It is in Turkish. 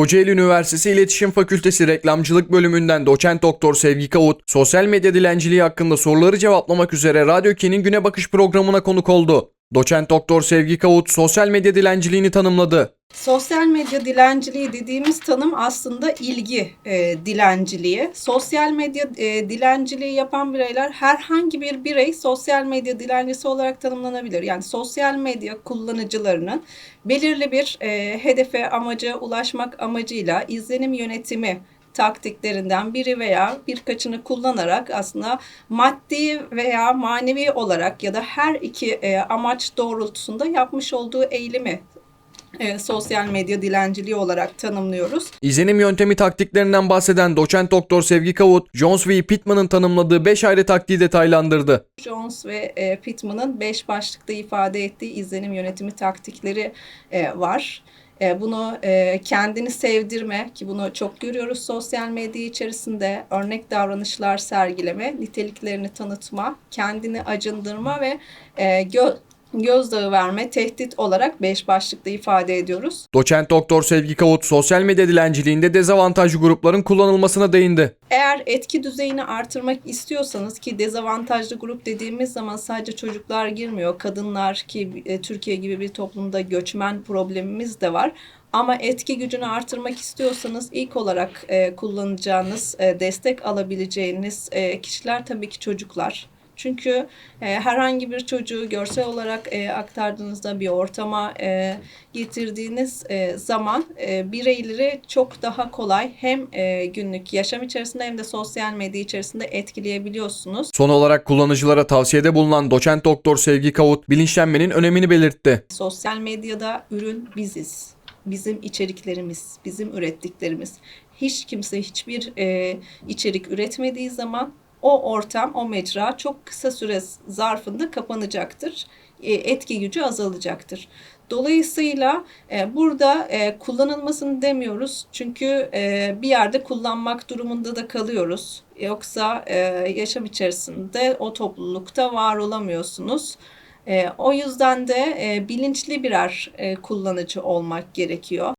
Kocaeli Üniversitesi İletişim Fakültesi Reklamcılık Bölümünden doçent doktor Sevgi Kavut, sosyal medya dilenciliği hakkında soruları cevaplamak üzere Radyo 2'nin Güne Bakış programına konuk oldu. Doçent doktor Sevgi Kavut sosyal medya dilenciliğini tanımladı. Sosyal medya dilenciliği dediğimiz tanım aslında ilgi e, dilenciliği. Sosyal medya e, dilenciliği yapan bireyler herhangi bir birey sosyal medya dilencisi olarak tanımlanabilir. Yani sosyal medya kullanıcılarının belirli bir e, hedefe, amaca ulaşmak amacıyla izlenim yönetimi taktiklerinden biri veya birkaçını kullanarak aslında maddi veya manevi olarak ya da her iki e, amaç doğrultusunda yapmış olduğu eylemi e, sosyal medya dilenciliği olarak tanımlıyoruz. İzlenim yöntemi taktiklerinden bahseden doçent doktor Sevgi Kavut, Jones V. Pittman'ın tanımladığı 5 ayrı taktiği detaylandırdı. Jones ve e, Pittman'ın beş başlıkta ifade ettiği izlenim yönetimi taktikleri e, var. E, bunu e, kendini sevdirme ki bunu çok görüyoruz sosyal medya içerisinde. Örnek davranışlar sergileme, niteliklerini tanıtma, kendini acındırma ve e, gözdağı verme, tehdit olarak beş başlıkta ifade ediyoruz. Doçent doktor Sevgi Kavut sosyal medya dilenciliğinde dezavantajlı grupların kullanılmasına değindi. Eğer etki düzeyini artırmak istiyorsanız ki dezavantajlı grup dediğimiz zaman sadece çocuklar girmiyor. Kadınlar ki e, Türkiye gibi bir toplumda göçmen problemimiz de var. Ama etki gücünü artırmak istiyorsanız ilk olarak e, kullanacağınız, e, destek alabileceğiniz e, kişiler tabii ki çocuklar. Çünkü e, herhangi bir çocuğu görsel olarak e, aktardığınızda bir ortama e, getirdiğiniz e, zaman e, bireyleri çok daha kolay hem e, günlük yaşam içerisinde hem de sosyal medya içerisinde etkileyebiliyorsunuz. Son olarak kullanıcılara tavsiyede bulunan doçent doktor Sevgi Kavut bilinçlenmenin önemini belirtti. Sosyal medyada ürün biziz. Bizim içeriklerimiz, bizim ürettiklerimiz. Hiç kimse hiçbir e, içerik üretmediği zaman o ortam, o mecra çok kısa süre zarfında kapanacaktır. E, etki gücü azalacaktır. Dolayısıyla e, burada e, kullanılmasını demiyoruz. Çünkü bir yerde kullanmak durumunda da kalıyoruz. Yoksa yaşam içerisinde o toplulukta var olamıyorsunuz. O yüzden de bilinçli birer kullanıcı olmak gerekiyor.